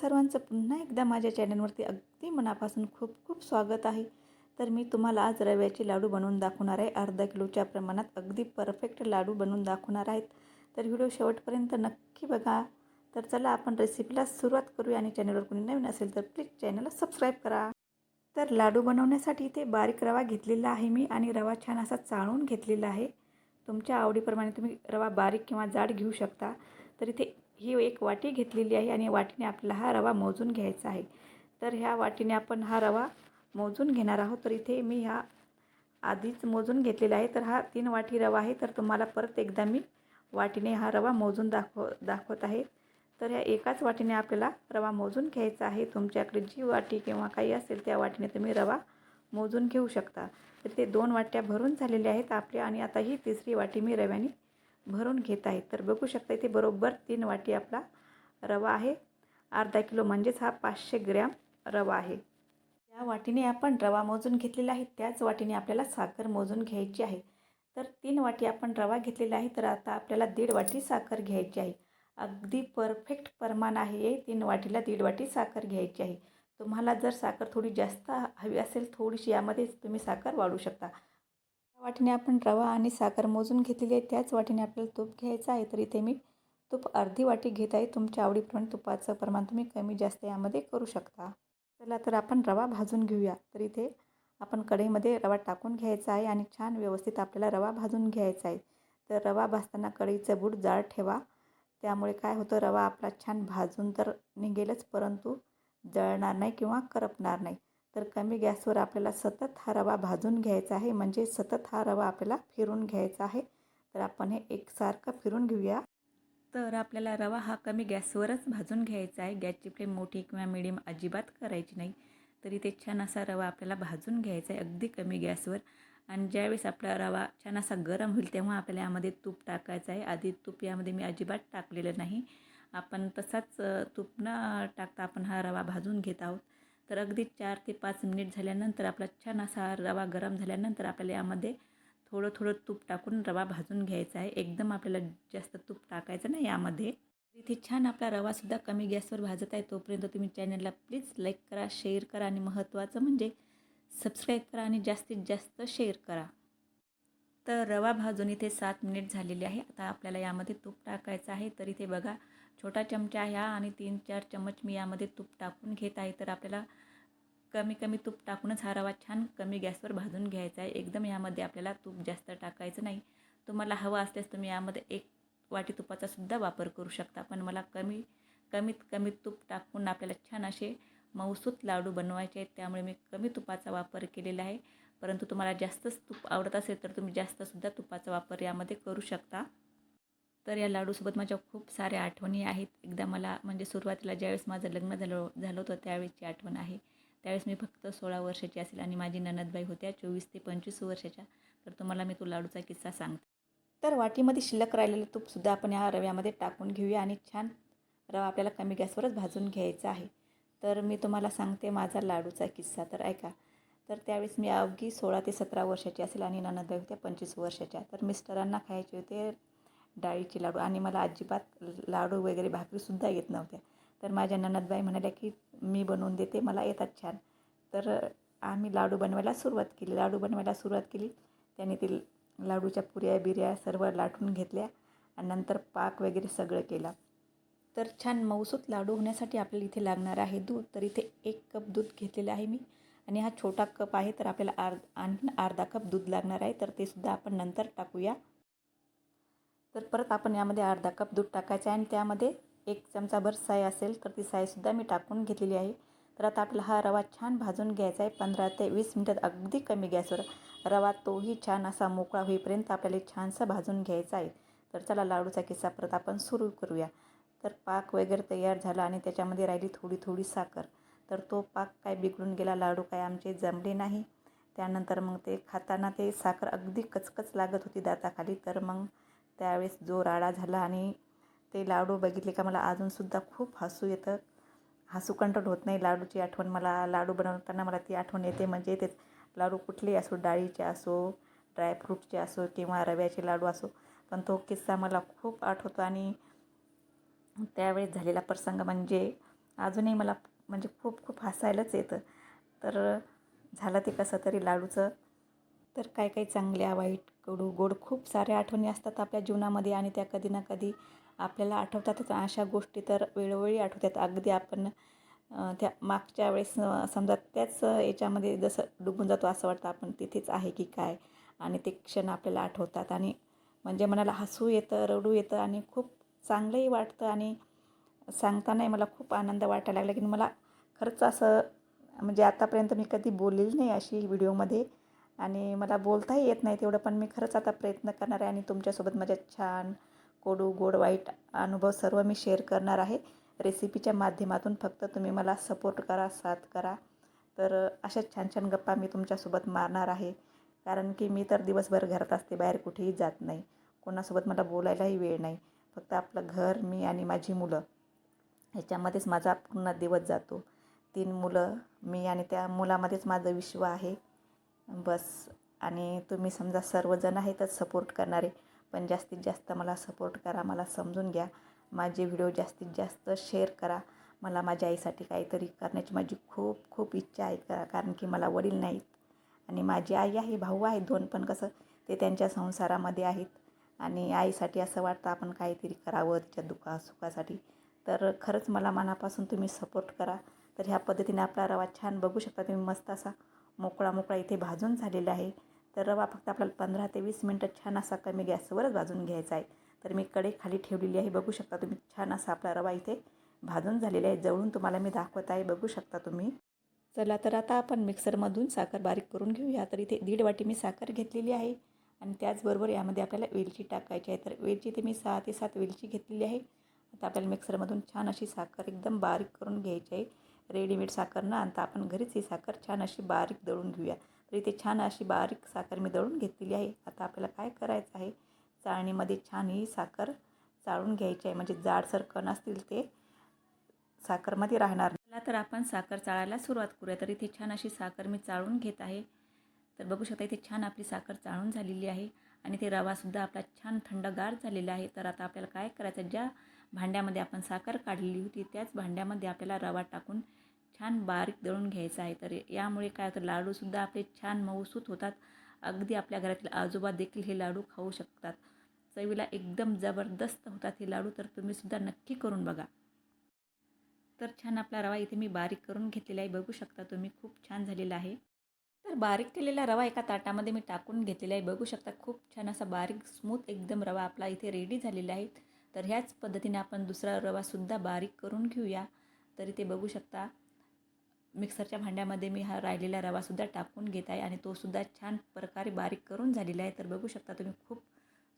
सर्वांचं पुन्हा एकदा माझ्या चॅनलवरती अगदी मनापासून खूप खूप स्वागत आहे. तर मी तुम्हाला आज रव्याचे लाडू बनवून दाखवणार आहे. अर्धा किलोच्या प्रमाणात अगदी परफेक्ट लाडू बनवून दाखवणार आहेत. तर व्हिडिओ शेवटपर्यंत नक्की बघा. तर चला आपण रेसिपीला सुरुवात करूया आणि चॅनलवर कोणी नवीन असेल तर प्लीज चॅनलला सबस्क्राईब करा. तर लाडू बनवण्यासाठी इथे बारीक रवा घेतलेला आहे मी आणि रवा छान असा चाळून घेतलेला आहे. तुमच्या आवडीप्रमाणे तुम्ही रवा बारीक किंवा जाड घेऊ शकता. तर इथे ही एक वाटी घेतलेली आहे आणि वाटीने आपल्याला हा रवा मोजून घ्यायचा आहे. तर ह्या वाटीने आपण हा रवा मोजून घेणार आहोत. तर इथे मी ह्या आधीच मोजून घेतलेला आहे. तर हा तीन वाटी रवा आहे. तर तुम्हाला परत एकदा मी वाटीने हा रवा मोजून दाखव दाखवत आहे. तर ह्या एकाच वाटीने आपल्याला रवा मोजून घ्यायचा आहे. तुमच्याकडे जी वाटी किंवा काही असेल त्या वाटीने तुम्ही रवा मोजून घेऊ शकता. तर ते दोन वाट्या भरून झालेल्या आहेत आपल्या आणि आता ही तिसरी वाटी मी रव्याने भरून घेत आहे. तर बघू शकता इथे बरोबर तीन वाटी आपला रवा आहे. अर्धा किलो म्हणजेच हा पाचशे ग्रॅम रवा आहे. या वाटीने आपण रवा मोजून घेतलेला आहे. त्याच वाटीने आपल्याला साखर मोजून घ्यायची आहे. तर तीन वाटी आपण रवा घेतलेला आहे. तर आता आपल्याला दीड वाटी साखर घ्यायची आहे. अगदी परफेक्ट प्रमाण आहे तीन वाटीला दीड वाटी साखर घ्यायची आहे. तुम्हाला जर साखर थोडी जास्त हवी असेल थोडीशी यामध्ये तुम्ही साखर वाढू शकता. वाटीने आपण रवा आणि साखर मोजून घेतलेली आहे. त्याच वाटीने आपल्याला तूप घ्यायचं आहे. तर इथे मी तूप अर्धी वाटी घेत आहे. तुमच्या आवडीप्रमाणे तुपाचं प्रमाण तुम्ही कमी जास्त यामध्ये करू शकता. चला तर आपण रवा भाजून घेऊया. तर इथे आपण कढईमध्ये रवा टाकून घ्यायचा आहे आणि छान व्यवस्थित आपल्याला रवा भाजून घ्यायचा आहे. तर रवा भाजताना कढईचं बूट जाड ठेवा. त्यामुळे काय होतं? रवा आपला छान भाजून तर निघेलच परंतु जळणार नाही किंवा करपणार नाही. तर कमी गॅसवर आपल्याला सतत हा रवा भाजून घ्यायचा आहे. म्हणजे सतत हा रवा आपल्याला फिरून घ्यायचा आहे. तर आपण हे एकसारखं फिरून घेऊया. तर आपल्याला रवा हा कमी गॅसवरच भाजून घ्यायचा आहे. गॅसची फ्लेम मोठी किंवा मिडियम अजिबात करायची नाही. तरी ते छान असा रवा आपल्याला भाजून घ्यायचा आहे अगदी कमी गॅसवर. आणि ज्यावेळेस आपला रवा छान असा गरम होईल तेव्हा आपल्याला यामध्ये तूप टाकायचं आहे. आधी तूप यामध्ये मी अजिबात टाकलेलं नाही. आपण तसाच तूप न टाकता आपण हा रवा भाजून घेत आहोत. तर अगदी चार ते पाच मिनिट झाल्यानंतर आपला छान असा रवा गरम झाल्यानंतर आपल्याला यामध्ये थोडं थोडं तूप टाकून रवा भाजून घ्यायचा आहे. एकदम आपल्याला जास्त तूप टाकायचं नाही यामध्ये. इथे छान आपला रवासुद्धा कमी गॅसवर भाजत आहे तोपर्यंत तुम्ही चॅनलला प्लीज लाईक करा शेअर करा आणि महत्त्वाचं म्हणजे सबस्क्राईब करा आणि जास्तीत जास्त शेअर करा. तर रवा भाजून इथे सात मिनिट झालेले आहे. आता आपल्याला यामध्ये तूप टाकायचं आहे. तर इथे बघा छोटा चमचा ह्या आणि तीन चार चम्मच मी यामध्ये तूप टाकून घेत आहे. तर आपल्याला कमी कमी तूप टाकूनच हा रवा छान कमी गॅसवर भाजून घ्यायचा आहे. एकदम यामध्ये आपल्याला तूप जास्त टाकायचं नाही. तुम्हाला हवं असल्यास तुम्ही यामध्ये एक वाटी तुपाचा सुद्धा वापर करू शकता. पण मला कमी कमीत कमी तूप टाकून आपल्याला छान असे मौसूत लाडू बनवायचे आहेत. त्यामुळे मी कमी तुपाचा वापर केलेला आहे. परंतु तुम्हाला जास्तच तूप आवडत असेल तर तुम्ही जास्तसुद्धा तुपाचा वापर यामध्ये करू शकता. तर या लाडूसोबत माझ्या खूप साऱ्या आठवणी आहेत. एकदा मला म्हणजे सुरुवातीला ज्यावेळेस माझं लग्न झालं झालं होतं त्यावेळेसची आठवण आहे. त्यावेळेस मी फक्त सोळा वर्षाची असेल आणि माझी ननदबाई होत्या चोवीस ते पंचवीस वर्षाच्या. तर तुम्हाला मी तो लाडूचा किस्सा सांगते. तर वाटीमध्ये शिल्लक राहिलेलं तूपसुद्धा आपण या रव्यामध्ये टाकून घेऊया आणि छान रवा आपल्याला कमी गॅसवरच भाजून घ्यायचा आहे. तर मी तुम्हाला सांगते माझा लाडूचा किस्सा. तर ऐका तर त्यावेळेस मी अवघी सोळा ते सतरा वर्षाची असेल आणि ननदबाई होत्या पंचवीस वर्षाच्या. तर मिस्टरांना खायचे होते डाळीचे लाडू आणि मला अजिबात लाडू वगैरे भाकरीसुद्धा येत नव्हत्या. तर माझ्या ननदबाई म्हणाल्या की मी बनवून देते मला येतात छान. तर आम्ही लाडू बनवायला सुरुवात केली. लाडू बनवायला सुरुवात केली. त्याने ते लाडूच्या पुऱ्या बिऱ्या सर्व लाटून घेतल्या आणि नंतर पाक वगैरे सगळं केलं. तर छान मऊसूत लाडू होण्यासाठी आपल्याला इथे लागणार आहे दूध. तर इथे एक कप दूध घेतलेलं आहे मी. आणि हा छोटा कप आहे तर आपल्याला अर्ध आणखी अर्धा कप दूध लागणार आहे. तर ते सुद्धा आपण नंतर टाकूया. तर परत आपण यामध्ये अर्धा कप दूध टाकायचं आहे आणि त्यामध्ये एक चमचाभर साय असेल तर ती सायसुद्धा मी टाकून घेतलेली आहे. तर आता आपला हा रवा छान भाजून घ्यायचा आहे. पंधरा ते वीस मिनटात अगदी कमी गॅसवर. रवा तोही छान असा मोकळा होईपर्यंत आपल्याला छानसा भाजून घ्यायचा आहे. तर चला लाडूचा किस्सा परत आपण सुरू करूया. तर पाक वगैरे तयार झाला आणि त्याच्यामध्ये राहिली थोडी थोडी साखर. तर तो पाक काय बिघडून गेला लाडू काय आमचे जमले नाही. त्यानंतर मग ते खाताना ते साखर अगदी कचकच लागत होती दाताखाली. तर मग त्यावेळेस जो राडा झाला आणि ते लाडू बघितले का मला अजूनसुद्धा खूप हसू येतं. हसू कंट्रोल होत नाही लाडूची आठवण मला लाडू बनवताना मला ती आठवण येते. म्हणजे तेच लाडू कुठले असो डाळीचे असो ड्रायफ्रूटचे असो किंवा रव्याचे लाडू असो पण तो किस्सा मला खूप आठवतो. आणि त्यावेळेस झालेला प्रसंग म्हणजे अजूनही मला म्हणजे खूप खूप हसायलाच येतं. तर झालं ते कसं तरी लाडूचं. तर काय काही चांगल्या वाईट कडू गोड खूप साऱ्या आठवणी असतात आपल्या जीवनामध्ये आणि त्या कधी ना कधी आपल्याला आठवतातच. अशा गोष्टी तर वेळोवेळी आठवतात. अगदी आपण त्या मागच्या वेळेस समजा त्याच याच्यामध्ये जसं डुबून जातो असं वाटतं. आपण तिथेच आहे की काय? आणि ते क्षण आपल्याला आठवतात. आणि म्हणजे मनाला हसू येतं रडू येतं आणि खूप चांगलंही वाटतं. आणि सांगतानाही मला खूप आनंद वाटायला लागला की मला खरंच असं म्हणजे आतापर्यंत मी कधी बोललेली नाही अशी व्हिडिओमध्ये. आणि मला बोलताही येत नाही तेवढं पण मी खरंच आता प्रयत्न करणार आहे आणि तुमच्यासोबत माझ्या छान कोडू गोड वाईट अनुभव सर्व मी शेअर करणार आहे. रेसिपीच्या माध्यमातून फक्त तुम्ही मला सपोर्ट करा साथ करा. तर अशा छान छान गप्पा मी तुमच्यासोबत मारणार आहे. कारण की मी तर दिवसभर घरात असते बाहेर कुठेही जात नाही. कोणासोबत मला बोलायलाही वेळ नाही. फक्त आपलं घर मी आणि माझी मुलं. ह्याच्यामध्येच माझा पूर्ण दिवस जातो. तीन मुलं मी आणि त्या मुलामध्येच माझं विश्व आहे. बस. आणि तुम्ही समजा सर्वजण आहेतच सपोर्ट करणारे. पण जास्तीत जास्त मला सपोर्ट करा मला समजून घ्या. माझे व्हिडिओ जास्तीत जास्त शेअर करा. मला माझ्या आईसाठी काहीतरी करण्याची माझी खूप खूप इच्छा आहे. करा. कारण की मला वडील नाहीत. आणि माझी आई आहे भाऊ आहे दोन पण कसं ते त्यांच्या संसारामध्ये आहेत. आणि आईसाठी असं वाटतं आपण काहीतरी करावं तिच्या दुखा सुखासाठी तर खरंच मला मनापासून तुम्ही सपोर्ट करा. तर ह्या पद्धतीने आपला रवा छान बघू शकता. तुम्ही मस्त असा मोकळा मोकळा इथे भाजून झालेला आहे. तर रवा फक्त आपल्याला पंधरा ते वीस मिनटं छान असा कमी गॅसवरच भाजून घ्यायचा आहे. तर मी कडे खाली ठेवलेली आहे. बघू शकता तुम्ही छान असा आपला रवा इथे भाजून झालेला आहे. जवळून तुम्हाला मी दाखवत आहे. बघू शकता तुम्ही. चला तर आता आपण मिक्सरमधून साखर बारीक करून घेऊया. तर इथे दीड वाटी मी साखर घेतलेली आहे. आणि त्याचबरोबर यामध्ये आपल्याला वेलची टाकायची आहे. तर वेलची ते मी सहा ते सात वेलची घेतलेली आहे. आता आपल्याला मिक्सरमधून छान अशी साखर एकदम बारीक करून घ्यायची आहे. रेडीमेड साखर न आणता आपण घरीच ही साखर छान अशी बारीक दळून घेऊया. तर इथे छान अशी बारीक साखर मी दळून घेतलेली आहे. आता आपल्याला काय करायचं आहे? चाळणीमध्ये छान ही साखर चाळून घ्यायची आहे. म्हणजे जाडसर कण असतील ते साखरमध्ये राहणार. चला तर आपण साखर चाळायला सुरुवात करूया. तर इथे छान अशी साखर मी चाळून घेत आहे. तर बघू शकता इथे छान आपली साखर चाळून झालेली आहे. आणि ते रवासुद्धा आपला छान थंडगार झालेला आहे. तर आता आपल्याला काय करायचं ज्या भांड्यामध्ये आपण साखर काढलेली होती त्याच भांड्यामध्ये आपल्याला रवा टाकून छान बारीक दळून घ्यायचा आहे. तर यामुळे काय होतं लाडूसुद्धा आपले छान मऊसूत होतात. अगदी आपल्या घरातील आजोबा देखील हे लाडू खाऊ शकतात. चवीला एकदम जबरदस्त होतात हे लाडू तर तुम्हीसुद्धा नक्की करून बघा. तर छान आपला रवा इथे मी बारीक करून घेतलेला आहे. बघू शकता तुम्ही खूप छान झालेला आहे. तर बारीक केलेला रवा एका ताटामध्ये मी टाकून घेतलेला आहे. बघू शकता खूप छान असा बारीक स्मूथ एकदम रवा आपला इथे रेडी झालेला आहे. तर ह्याच पद्धतीने आपण दुसरा रवासुद्धा बारीक करून घेऊया. तरी ते बघू शकता. मिक्सरच्या भांड्यामध्ये मी हा राहिलेला रवासुद्धा टाकून घेत आहे आणि तोसुद्धा छान प्रकारे बारीक करून झालेला आहे. तर बघू शकता तुम्ही खूप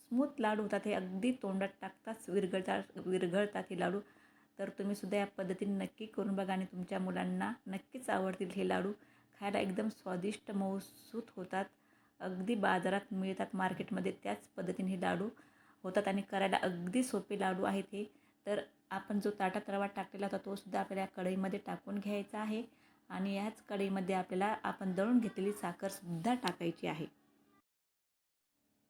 स्मूथ लाडू होतात हे. अगदी तोंडात टाकताच विरघळतात विरघळतात हे लाडू. तर तुम्हीसुद्धा या पद्धतीने नक्की करून बघा आणि तुमच्या मुलांना नक्कीच आवडतील हे लाडू. खायला एकदम स्वादिष्ट मऊसूत होतात. अगदी बाजारात मिळतात मार्केटमध्ये त्याच पद्धतीने हे लाडू. होतात आणि करायला अगदी सोपे लाडू आहेत हे. तर आपण जो ताटात रवा टाकलेला होता तोसुद्धा आपल्याला कढईमध्ये टाकून घ्यायचा आहे. आणि याच कढईमध्ये आपल्याला आपण दळून घेतलेली साखरसुद्धा टाकायची आहे.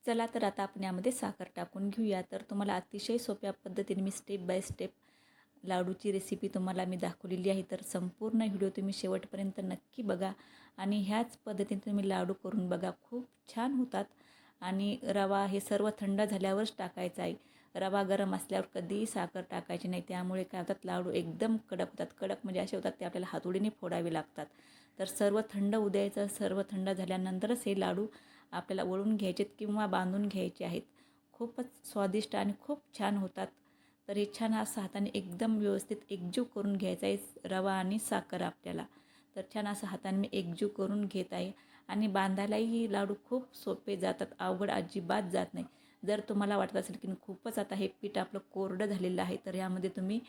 चला तर आता आपण यामध्ये साखर टाकून घेऊया. तर तुम्हाला अतिशय सोप्या पद्धतीने मी स्टेप बाय स्टेप लाडूची रेसिपी तुम्हाला मी दाखवलेली आहे. तर संपूर्ण व्हिडिओ तुम्ही शेवटपर्यंत नक्की बघा. आणि ह्याच पद्धतीने तुम्ही लाडू करून बघा. खूप छान होतात. आणि रवा हे सर्व थंड झाल्यावरच टाकायचा आहे. रवा गरम असल्यावर कधीही साखर टाकायची नाही. त्यामुळे काय होतात? लाडू एकदम कडक होतात. कडक म्हणजे असे होतात ते आपल्याला हातोडीने फोडावे लागतात. तर सर्व थंड उद्यायचं सर्व थंड झाल्यानंतरच हे लाडू आपल्याला वळून घ्यायचेत किंवा बांधून घ्यायचे आहेत. खूपच स्वादिष्ट आणि खूप छान होतात. तर हे छान असं हाताने एकदम व्यवस्थित एकजीव करून घ्यायचा आहे रवा आणि साखर आपल्याला. तर छान असं हाताने मी एकजीव करून घेत आहे. आणि बांधायलाही लाडू खूप सोपे जातात अवघड अजिबात जात नाही. जर तुम्हाला वाटत असेल की खूपच आता हे पीठ आपलं कोरडं झालेलं आहे तर यामध्ये तुम्ही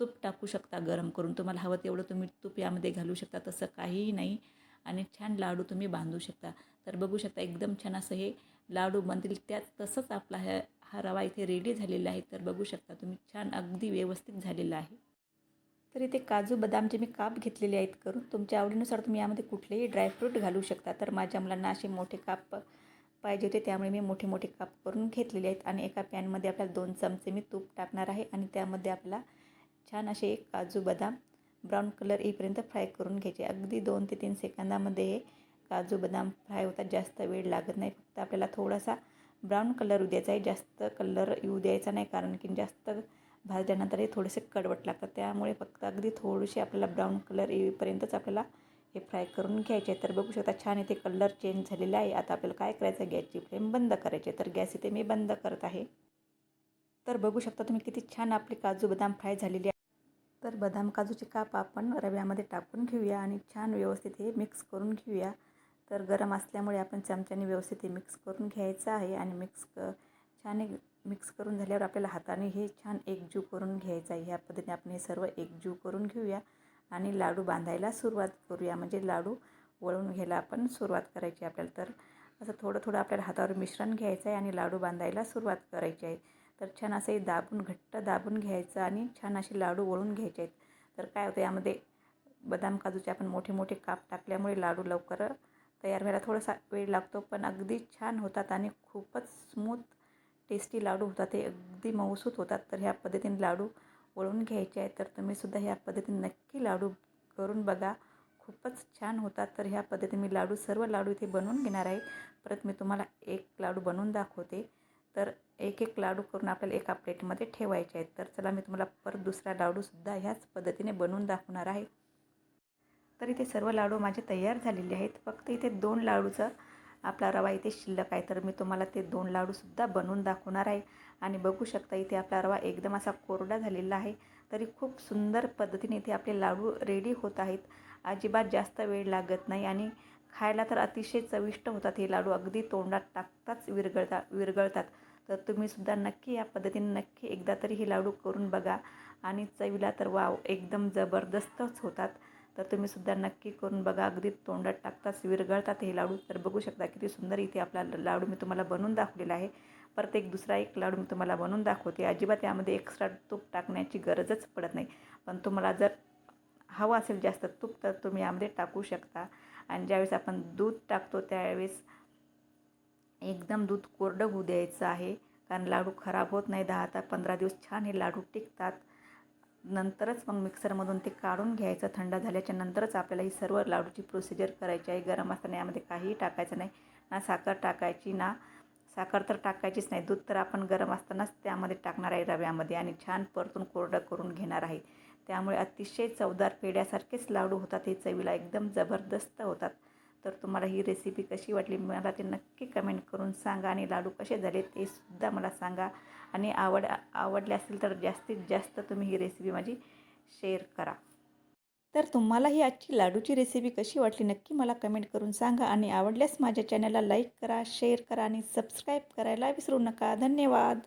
तूप टाकू शकता गरम करून. तुम्हाला हवं तेवढं तुम्ही तूप यामध्ये घालू शकता तसं काहीही नाही. आणि छान लाडू तुम्ही बांधू शकता. तर बघू शकता एकदम छान असं हे लाडू बनतील. त्यात तसंच आपला ह्या हा रवा इथे रेडी झालेला आहे. तर बघू शकता तुम्ही छान अगदी व्यवस्थित झालेला आहे. तर इथे काजू बदामचे मी काप घेतलेले आहेत करून तुमच्या आवडीनुसार तुम्ही यामध्ये कुठलेही ड्रायफ्रूट घालू शकता. तर माझ्या मुलांना असे मोठे काप पाहिजे होते त्यामुळे मी मोठे मोठे काप करून घेतलेले आहेत आणि एका पॅनमध्ये आपल्याला दोन चमचे मी तूप टाकणार आहे आणि त्यामध्ये आपल्याला छान असे एक काजू बदाम ब्राऊन कलर येईपर्यंत फ्राय करून घ्यायचे. अगदी दोन ते तीन सेकंदामध्ये हे काजू बदाम फ्राय होतात जास्त वेळ लागत नाही. फक्त आपल्याला थोडासा ब्राऊन कलर येऊ द्यायचा आहे. जास्त कलर येऊ द्यायचा नाही कारण की जास्त भाजल्यानंतर हे थोडेसे कडवट लागतात. त्यामुळे फक्त अगदी थोडीशी आपल्याला ब्राऊन कलर येईपर्यंतच आपल्याला हे फ्राय करून घ्यायचे तर बघू शकता छान इथे कलर चेंज झालेला आहे. आता आपल्याला काय करायचं आहे? गॅसची फ्लेम बंद करायची तर गॅस इथे मी बंद करत आहे. तर बघू शकता तुम्ही किती छान आपली काजू बदाम फ्राय झालेली आहे. तर बदाम काजूची काप आपण रव्यामध्ये टाकून घेऊया आणि छान व्यवस्थित हे मिक्स करून घेऊया. तर गरम असल्यामुळे आपण चमच्याने व्यवस्थित हे मिक्स करून घ्यायचं आहे आणि मिक्स क छान मिक्स करून झाल्यावर आपल्याला हाताने हे छान एकजीव करून घ्यायचं आहे. ह्या पद्धतीने आपण हे सर्व एकजीव करून घेऊया आणि लाडू बांधायला सुरुवात करूया. म्हणजे लाडू वळून घ्यायला आपण सुरुवात करायची आपल्याला. तर असं थोडं थोडं आपल्याला हातावर मिश्रण घ्यायचं आहे आणि लाडू बांधायला सुरुवात करायची आहे. तर छान असे दाबून घट्ट दाबून घ्यायचं आणि छान असे लाडू वळून घ्यायचे आहेत. तर काय होतं यामध्ये बदाम काजूचे आपण मोठे मोठे काप टाकल्यामुळे लाडू लवकर तयार व्हायला थोडासा वेळ लागतो पण अगदी छान होतात आणि खूपच स्मूथ टेस्टी लाडू होतात ते अगदी मऊसूत होतात. तर ह्या पद्धतीने लाडू वळून घ्यायचे आहे तर तुम्हीसुद्धा ह्या पद्धतीने नक्की लाडू करून बघा. खूपच छान होतात. तर ह्या पद्धतीने मी लाडू सर्व लाडू इथे बनवून घेणार आहे. परत मी तुम्हाला एक लाडू बनवून दाखवते. तर एक एक लाडू करून आपल्याला एका प्लेटमध्ये ठेवायचे आहेत. तर चला मी तुम्हाला परत दुसरा लाडूसुद्धा ह्याच पद्धतीने बनवून दाखवणार आहे. तर इथे सर्व लाडू माझे तयार झालेले आहेत. फक्त इथे दोन लाडूचं आपला रवा इथे शिल्लक आहे. तर मी तुम्हाला ते दोन लाडूसुद्धा बनवून दाखवणार आहे. आणि बघू शकता इथे आपला रवा एकदम असा कोरडा झालेला आहे. तरी खूप सुंदर पद्धतीने इथे आपले लाडू रेडी होत आहेत. अजिबात जास्त वेळ लागत नाही आणि खायला तर अतिशय चविष्ट होतात हे लाडू. अगदी तोंडात टाकताच विरगळता विरगळतात तर तुम्हीसुद्धा नक्की या पद्धतीने नक्की एकदा तरी हे लाडू करून बघा. आणि चवीला तर वाव एकदम जबरदस्तच होतात. तर तुम्हीसुद्धा नक्की करून बघा. अगदी तोंडात टाकताच विरघळतात हे लाडू. तर बघू शकता किती सुंदर इथे आपला लाडू मी तुम्हाला बनवून दाखवलेला आहे. परत एक दुसरा एक लाडू मी तुम्हाला बनवून दाखवते. अजिबात यामध्ये एक्स्ट्रा तूप टाकण्याची गरजच पडत नाही. पण तुम्हाला जर हवं असेल जास्त तूप तर तुम्ही यामध्ये टाकू शकता. आणि ज्यावेळेस आपण दूध टाकतो त्यावेळेस एकदम दूध कोरडं होऊ द्यायचं आहे. कारण लाडू खराब होत नाही. दहा ते पंधरा दिवस छान हे लाडू टिकतात. नंतरच मग मिक्सरमधून ते काढून घ्यायचं. थंड झाल्याच्या नंतरच आपल्याला ही सर्व लाडूची प्रोसिजर करायची आहे. गरम असताना यामध्ये काहीही टाकायचं नाही. ना साखर टाकायची ना साखर तर टाकायचीच नाही. दूध तर आपण गरम असतानाच त्यामध्ये टाकणार आहे रव्यामध्ये आणि छान परतून कोरडं करून घेणार आहे. त्यामुळे अतिशय चवदार पेड्यासारखेच लाडू होतात. हे चवीला एकदम जबरदस्त होतात. तर तुम्हाला ही रेसिपी कशी वाटली मला ते नक्की कमेंट करून सांगा आणि लाडू कसे झाले ते सुद्धा मला सांगा. आणि आवड आवडले असतील तर जास्तीत जास्त तुम्ही ही रेसिपी माझी शेअर करा. तर तुम्हाला ही आजची लाडूची रेसिपी कशी वाटली नक्की मला कमेंट करून सांगा आणि आवडल्यास माझ्या चॅनलला लाईक करा शेअर करा आणि सबस्क्राईब करायला विसरू नका. धन्यवाद.